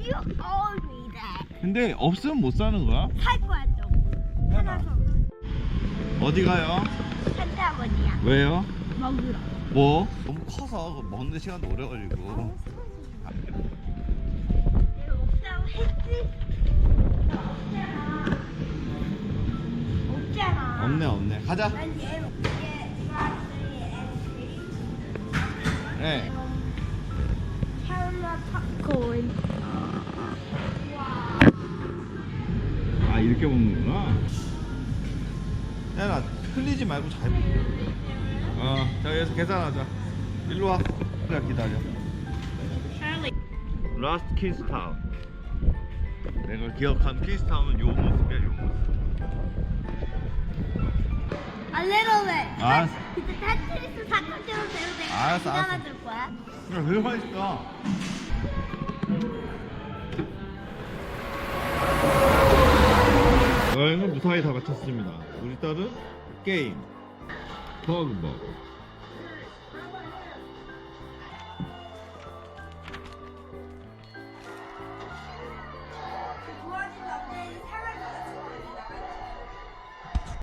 You owe me that. 근데 없으면 못 사는 거야? 살 거야 좀. 하나 더. 어디 가요? 산타버니야. 왜요? 먹으러. 뭐? 너무 커서 그거 먹는 시간도 오래 걸리고 내가 없다고 했지? 없잖아. 없잖아. 없네 없네 가자 난 얘, 얘, 네. 아이 렇게 먹는구나 야나 흘리지 말고 잘 먹어 어 자 여기서 계산하자 일로 와 기다려 찰리. 라스트 키스타운 내가 기억한 키스타운은 요 모습이야 요 모습 A little bit. 알았어. 근데 테트리스 사건처럼 되면 내가 알았어, 알았어. 기다려줄 거야. 그래 왜 맛있어 여행은 무사히 다 마쳤습니다. 우리 딸은 게임 버그버그